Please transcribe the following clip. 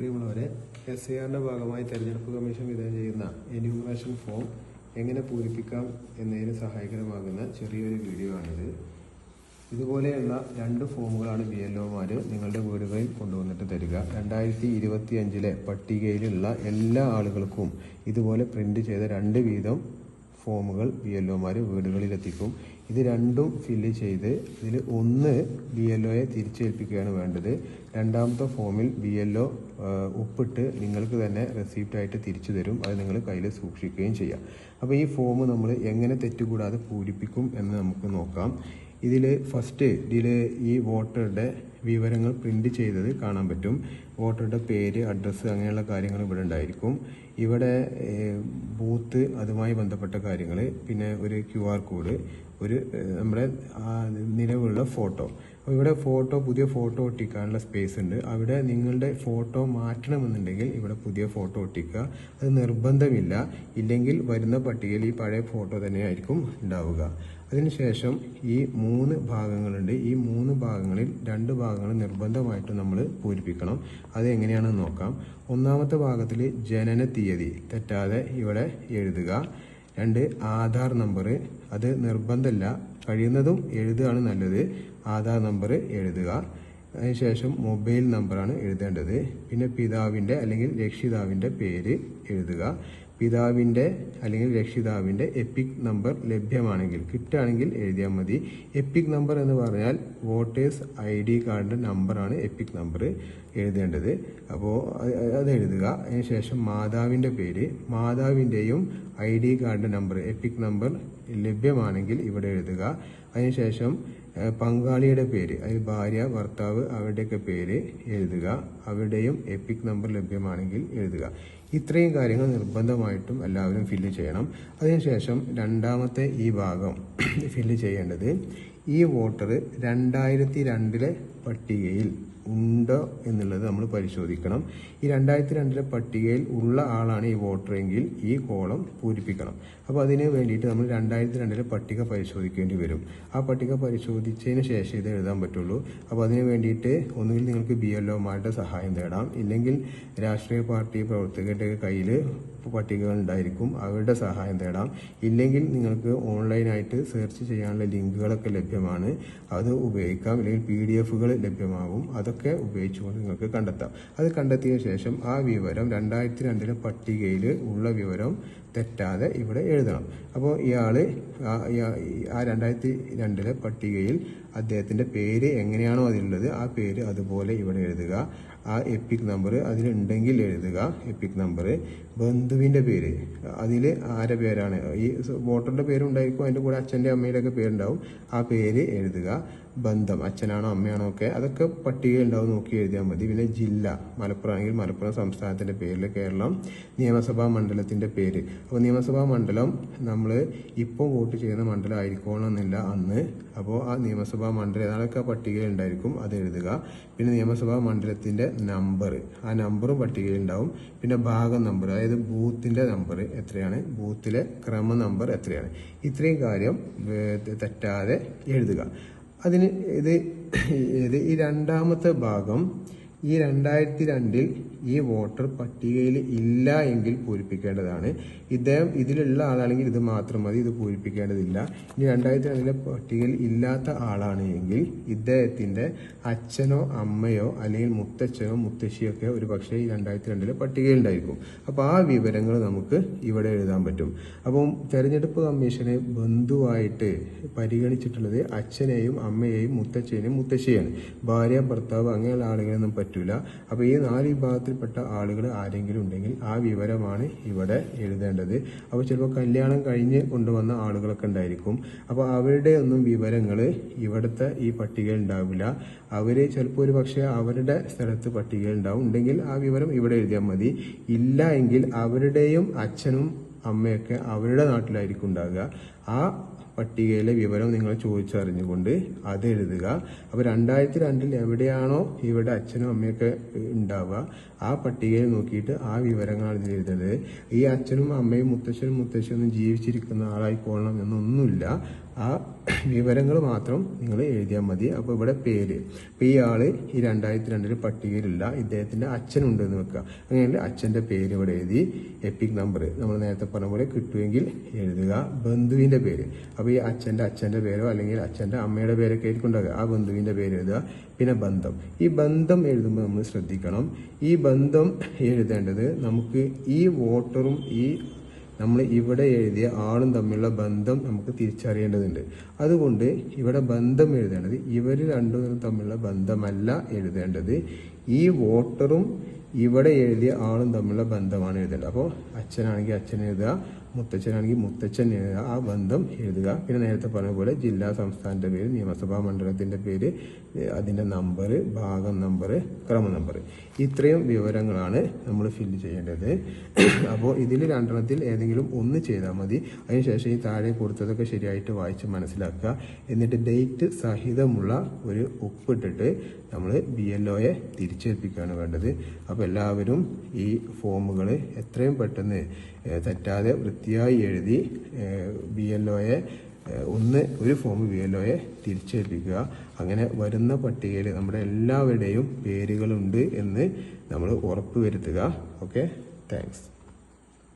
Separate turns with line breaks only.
പ്രിയമുള്ളവരെ S I ആറിന്റെ ഭാഗമായി തെരഞ്ഞെടുപ്പ് കമ്മീഷൻ വിതരണം ചെയ്യുന്ന എന്യൂമറേഷൻ ഫോം എങ്ങനെ പൂരിപ്പിക്കാം എന്നതിന് സഹായകരമാകുന്ന ചെറിയൊരു വീഡിയോ ആണിത്. ഇതുപോലെയുള്ള രണ്ട് ഫോമുകളാണ് ബി എൽ ഒമാർ നിങ്ങളുടെ വീടുകളിൽ കൊണ്ടുവന്നിട്ട് തരിക. രണ്ടായിരത്തി ഇരുപത്തി അഞ്ചിലെ പട്ടികയിലുള്ള എല്ലാ ആളുകൾക്കും ഇതുപോലെ പ്രിന്റ് ചെയ്ത രണ്ട് വീതം ഫോമുകൾ ബി എൽ ഒമാർ വീടുകളിലെത്തിക്കും. ഇത് രണ്ടും ഫില്ല് ചെയ്ത് ഇതിൽ ഒന്ന് ബി എൽ ഒയെ തിരിച്ചേൽപ്പിക്കുകയാണ് വേണ്ടത്. രണ്ടാമത്തെ ഫോമിൽ ബി എൽ ഒ ഒപ്പിട്ട് നിങ്ങൾക്ക് തന്നെ റെസിപ്റ്റ് ആയിട്ട് തിരിച്ചു തരും. അത് നിങ്ങൾ കയ്യിൽ സൂക്ഷിക്കുകയും ചെയ്യാം. അപ്പോൾ ഈ ഫോം നമ്മൾ എങ്ങനെ തെറ്റുകൂടാതെ പൂരിപ്പിക്കും എന്ന് നമുക്ക് നോക്കാം. ഇതിൽ ഫസ്റ്റ് ഇതിൽ ഈ വോട്ടറുടെ വിവരങ്ങൾ പ്രിന്റ് ചെയ്തത് കാണാൻ പറ്റും. വോട്ടറുടെ പേര് അഡ്രസ്സ് അങ്ങനെയുള്ള കാര്യങ്ങൾ ഇവിടെ ഉണ്ടായിരിക്കും. ഇവിടെ ബൂത്ത് അതുമായി ബന്ധപ്പെട്ട കാര്യങ്ങൾ പിന്നെ ഒരു ക്യു ആർ കോഡ് ഒരു നമ്മുടെ നിലവിലുള്ള ഫോട്ടോ അപ്പോൾ ഇവിടെ ഫോട്ടോ പുതിയ ഫോട്ടോ ഒട്ടിക്കാനുള്ള സ്പേസ് ഉണ്ട്. അവിടെ നിങ്ങളുടെ ഫോട്ടോ മാറ്റണമെന്നുണ്ടെങ്കിൽ ഇവിടെ പുതിയ ഫോട്ടോ ഒട്ടിക്കുക. അത് നിർബന്ധമില്ല. ഇല്ലെങ്കിൽ വരുന്ന പട്ടികയിൽ ഈ പഴയ ഫോട്ടോ തന്നെയായിരിക്കും ഉണ്ടാവുക. അതിനുശേഷം ഈ മൂന്ന് ഭാഗങ്ങളുണ്ട്. ഈ മൂന്ന് ഭാഗങ്ങളിൽ രണ്ട് ഭാഗങ്ങൾ നിർബന്ധമായിട്ടും നമ്മൾ പൂരിപ്പിക്കണം. അത് എങ്ങനെയാണെന്ന് നോക്കാം. ഒന്നാമത്തെ ഭാഗത്തിൽ ജനന തീയതി. തെറ്റാതെ ഇവിടെ എഴുതുക. രണ്ട് ആധാർ നമ്പർ. അത് നിർബന്ധമല്ല. കഴിയുന്നതും എഴുതുകയാണ് നല്ലത്. ആധാർ നമ്പർ എഴുതുക. അതിനുശേഷം മൊബൈൽ നമ്പറാണ് എഴുതേണ്ടത്. പിന്നെ പിതാവിന്റെ അല്ലെങ്കിൽ രക്ഷിതാവിന്റെ പേര് എഴുതുക. പിതാവിന്റെ അല്ലെങ്കിൽ രക്ഷിതാവിന്റെ എപ്പിക് നമ്പർ ലഭ്യമാണെങ്കിൽ കിട്ടുകയാണെങ്കിൽ എഴുതിയാൽ മതി. എപ്പിക് നമ്പർ എന്ന് പറഞ്ഞാൽ വോട്ടേഴ്സ് ഐ ഡി കാർഡിന്റെ നമ്പറാണ് എപ്പിക് നമ്പർ എഴുതേണ്ടത്. അപ്പോൾ അത് എഴുതുക. അതിനുശേഷം മാതാവിന്റെ പേര് മാതാവിന്റെയും ഐ ഡി കാർഡിന്റെ നമ്പർ എപ്പിക് നമ്പർ ലഭ്യമാണെങ്കിൽ ഇവിടെ എഴുതുക. അതിനുശേഷം പങ്കാളിയുടെ പേര് അതിൽ ഭാര്യ ഭർത്താവ് അവരുടെയൊക്കെ പേര് എഴുതുക. അവരുടെയും എപ്പിക് നമ്പർ ലഭ്യമാണെങ്കിൽ എഴുതുക. ഇത്രയും കാര്യങ്ങൾ നിർബന്ധമായിട്ടും എല്ലാവരും ഫില്ല് ചെയ്യണം. അതിനുശേഷം രണ്ടാമത്തെ ഈ ഭാഗം ഫില്ല് ചെയ്യേണ്ടത് ഈ വോട്ടർ രണ്ടായിരത്തി രണ്ടിലെ പട്ടികയിൽ ഉണ്ടോ എന്നുള്ളത് നമ്മൾ പരിശോധിക്കണം. ഈ രണ്ടായിരത്തി രണ്ടിലെ പട്ടികയിൽ ഉള്ള ആളാണ് ഈ വോട്ടർ എങ്കിൽ ഈ കോളം പൂരിപ്പിക്കണം. അപ്പോൾ അതിന് വേണ്ടിയിട്ട് നമ്മൾ രണ്ടായിരത്തി രണ്ടിലെ പട്ടിക പരിശോധിക്കേണ്ടി വരും. ആ പട്ടിക പരിശോധിച്ചതിന് ശേഷം ഇത് എഴുതാൻ പറ്റുള്ളൂ. അപ്പോൾ അതിന് വേണ്ടിയിട്ട് ഒന്നുകിൽ നിങ്ങൾക്ക് ബി എൽ ഒമാരുടെ സഹായം തേടാം. ഇല്ലെങ്കിൽ രാഷ്ട്രീയ പാർട്ടി പ്രവർത്തകരുടെ കയ്യിൽ പട്ടികകൾ ഉണ്ടായിരിക്കും. അവരുടെ സഹായം തേടാം. ഇല്ലെങ്കിൽ നിങ്ങൾക്ക് ഓൺലൈനായിട്ട് സെർച്ച് ചെയ്യാനുള്ള ലിങ്കുകളൊക്കെ ലഭ്യമാണ്. അത് ഉപയോഗിക്കാം. അല്ലെങ്കിൽ പി ഡി എഫുകൾ ലഭ്യമാകും അതൊക്കെ ഉപയോഗിച്ചുകൊണ്ട് നിങ്ങൾക്ക് കണ്ടെത്താം. അത് കണ്ടെത്തിയ ശേഷം ആ വിവരം രണ്ടായിരത്തി രണ്ടിലെ പട്ടികയിൽ ഉള്ള വിവരം തെറ്റാതെ ഇവിടെ എഴുതണം. അപ്പോൾ ഇയാൾ ആ രണ്ടായിരത്തി രണ്ടിലെ പട്ടികയിൽ അദ്ദേഹത്തിന്റെ പേര് എങ്ങനെയാണോ അതിലുള്ളത് ആ പേര് അതുപോലെ ഇവിടെ എഴുതുക. ആ എപ്പിക് നമ്പർ അതിലുണ്ടെങ്കിൽ എഴുതുക. എപ്പിക് നമ്പർ ബന്ധുവിന്റെ പേര്. അതിൽ ആരെ പേരാണ്? ഈ വോട്ടറിന്റെ പേരുണ്ടായിരിക്കും അതിന്റെ കൂടെ അച്ഛന്റെ അമ്മയുടെയൊക്കെ പേരുണ്ടാവും. ആ പേര് എഴുതുക. ബന്ധം അച്ഛനാണോ അമ്മയാണോ ഒക്കെ അതൊക്കെ പട്ടിക ഉണ്ടാവും നോക്കി എഴുതിയാൽ മതി. പിന്നെ ജില്ല മലപ്പുറം ആണെങ്കിൽ മലപ്പുറം സംസ്ഥാനത്തിന്റെ പേരിൽ കേരളം നിയമസഭാ മണ്ഡലത്തിന്റെ പേര്. അപ്പോൾ നിയമസഭാ മണ്ഡലം നമ്മൾ ഇപ്പോൾ വോട്ട് ചെയ്യുന്ന മണ്ഡലം ആയിരിക്കണം എന്നില്ല അന്ന്. അപ്പോൾ ആ നിയമസഭാ മണ്ഡലം ഏതാണൊക്കെ പട്ടികയിൽ ഉണ്ടായിരിക്കും അത് എഴുതുക. പിന്നെ നിയമസഭാ മണ്ഡലത്തിന്റെ നമ്പർ ആ നമ്പറും പട്ടികയിൽ ഉണ്ടാവും പിന്നെ ഭാഗം നമ്പർ അതായത് ബൂത്തിന്റെ നമ്പർ എത്രയാണ്? ബൂത്തിലെ ക്രമ നമ്പർ എത്രയാണ്? ഇത്രയും കാര്യം തെറ്റാതെ എഴുതുക. അതിന് ഇത് ഇത് ഈ രണ്ടാമത്തെ ഭാഗം ഈ രണ്ടായിരത്തി രണ്ടിൽ ഈ വോട്ടർ പട്ടികയിൽ ഇല്ല എങ്കിൽ പൂരിപ്പിക്കേണ്ടതാണ്. ഇദ്ദേഹം ഇതിലുള്ള ആളാണെങ്കിൽ ഇത് മാത്രം മതി ഇത് പൂരിപ്പിക്കേണ്ടതില്ല. ഇനി രണ്ടായിരത്തി രണ്ടിലെ പട്ടികയിൽ ഇല്ലാത്ത ആളാണ് എങ്കിൽ ഇദ്ദേഹത്തിന്റെ അച്ഛനോ അമ്മയോ അല്ലെങ്കിൽ മുത്തച്ഛനോ മുത്തശ്ശിയോ ഒക്കെ ഒരു പക്ഷേ ഈ രണ്ടായിരത്തി രണ്ടിലെ പട്ടികയിൽ ഉണ്ടായിരിക്കും. അപ്പോൾ ആ വിവരങ്ങൾ നമുക്ക് ഇവിടെ എഴുതാൻ പറ്റും. അപ്പം തെരഞ്ഞെടുപ്പ് കമ്മീഷനെ ബന്ധുവായിട്ട് പരിഗണിച്ചിട്ടുള്ളത് അച്ഛനെയും അമ്മയെയും മുത്തച്ഛനെയും മുത്തശ്ശിയാണ് ഭാര്യ ഭർത്താവ് അങ്ങനെയുള്ള ആളുകളൊന്നും പറ്റൂല. അപ്പോൾ ഈ നാല് വിഭാഗത്തിൽപ്പെട്ട ആളുകൾ ആരെങ്കിലും ഉണ്ടെങ്കിൽ ആ വിവരമാണ് ഇവിടെ എഴുതേണ്ടത്. അപ്പോൾ ചിലപ്പോൾ കല്യാണം കഴിഞ്ഞ് കൊണ്ടുവന്ന ആളുകളൊക്കെ ഉണ്ടായിരിക്കും. അപ്പോൾ അവരുടെ ഒന്നും വിവരങ്ങൾ ഇവിടുത്തെ ഈ പട്ടികയിൽ ഉണ്ടാവില്ല. അവർ ചിലപ്പോൾ ഒരു പക്ഷേ അവരുടെ സ്ഥലത്ത് പട്ടികയിൽ ഉണ്ടാവും. ഉണ്ടെങ്കിൽ ആ വിവരം ഇവിടെ എഴുതിയാൽ മതി. ഇല്ല എങ്കിൽ അവരുടെയും അച്ഛനും അമ്മയൊക്കെ അവരുടെ നാട്ടിലായിരിക്കും ഉണ്ടാകുക. ആ പട്ടികയിലെ വിവരം നിങ്ങൾ ചോദിച്ചറിഞ്ഞുകൊണ്ട് അത് എഴുതുക. അപ്പോൾ രണ്ടായിരത്തി രണ്ടിൽ എവിടെയാണോ ഇവിടെ അച്ഛനും അമ്മയൊക്കെ ഉണ്ടാവുക ആ പട്ടികയിൽ നോക്കിയിട്ട് ആ വിവരങ്ങളാണ് ഇതിൽ എഴുതുന്നത്. ഈ അച്ഛനും അമ്മയും മുത്തശ്ശനും മുത്തശ്ശനും ജീവിച്ചിരിക്കുന്ന ആളായിക്കോളണം എന്നൊന്നുമില്ല. ആ വിവരങ്ങൾ മാത്രം നിങ്ങൾ എഴുതിയാൽ മതി. അപ്പോൾ ഇവിടെ പേര്. ഇപ്പോൾ ഈ ആൾ ഈ രണ്ടായിരത്തി രണ്ടിൽ പട്ടികയിലില്ല. ഇദ്ദേഹത്തിന്റെ അച്ഛനുണ്ട് എന്ന് വെക്കുക. അങ്ങനെയാണെങ്കിൽ അച്ഛന്റെ പേര് ഇവിടെ എഴുതി. എപ്പിക് നമ്പർ നമ്മൾ നേരത്തെ പറഞ്ഞ പോലെ കിട്ടുമെങ്കിൽ എഴുതുക. ബന്ധുവിന്റെ പേര്. അപ്പോൾ ഈ അച്ഛന്റെ അച്ഛന്റെ പേരോ അല്ലെങ്കിൽ അച്ഛന്റെ അമ്മയുടെ പേരൊക്കെ ആയിരിക്കും ഉണ്ടാകുക ആ ബന്ധുവിന്റെ പേര് എഴുതുക. പിന്നെ ബന്ധം. ഈ ബന്ധം എഴുതുമ്പോൾ നമ്മൾ ശ്രദ്ധിക്കണം. ഈ ബന്ധം എഴുതേണ്ടത് നമുക്ക് ഈ വോട്ടറും ഈ നമ്മൾ ഇവിടെ എഴുതിയ ആളും തമ്മിലുള്ള ബന്ധം നമുക്ക് തിരിച്ചറിയേണ്ടതുണ്ട്. അതുകൊണ്ട് ഇവിടെ ബന്ധം എഴുതേണ്ടത് ഇവർ രണ്ടുപേരും തമ്മിലുള്ള ബന്ധമല്ല എഴുതേണ്ടത്. ഈ വോട്ടറും ഇവിടെ എഴുതിയ ആളും തമ്മിലുള്ള ബന്ധമാണ് എഴുതേണ്ടത്. അപ്പോൾ അച്ഛനാണെങ്കിൽ അച്ഛൻ എഴുതുക മുത്തച്ഛനാണെങ്കിൽ മുത്തച്ഛൻ എഴുതുക ആ ബന്ധം എഴുതുക. പിന്നെ നേരത്തെ പറഞ്ഞ പോലെ ജില്ലാ സംസ്ഥാനത്തെ പേര് നിയമസഭാ മണ്ഡലത്തിന്റെ പേര് അതിന്റെ നമ്പർ ഭാഗം നമ്പർ ക്രമ നമ്പർ ഇത്രയും വിവരങ്ങളാണ് നമ്മൾ ഫില്ല് ചെയ്യേണ്ടത്. അപ്പോൾ ഇതിൽ രണ്ടെണ്ണത്തിൽ ഏതെങ്കിലും ഒന്ന് ചെയ്താൽ മതി. അതിനുശേഷം ഈ താഴെ കൊടുത്തതൊക്കെ ശരിയായിട്ട് വായിച്ച് മനസ്സിലാക്കുക. എന്നിട്ട് ഡേറ്റ് സഹിതമുള്ള ഒരു ഒപ്പിട്ടിട്ട് നമ്മൾ ബി എൽ ഒയെ തിരിച്ചേൽപ്പിക്കുകയാണ് വേണ്ടത്. അപ്പോൾ എല്ലാവരും ഈ ഫോമുകൾ എത്രയും പെട്ടെന്ന് തെറ്റാതെ വൃത്തിയായി എഴുതി ബി എൽ ഒയെ ഒന്ന് ഒരു ഫോം ബി എൽ ഒയെ തിരിച്ചേൽപ്പിക്കുക. അങ്ങനെ വരുന്ന പട്ടികയിൽ നമ്മുടെ എല്ലാവരുടെയും പേരുകളുണ്ട് എന്ന് നമ്മൾ ഉറപ്പ് വരുത്തുക ഓക്കെ? താങ്ക്സ്.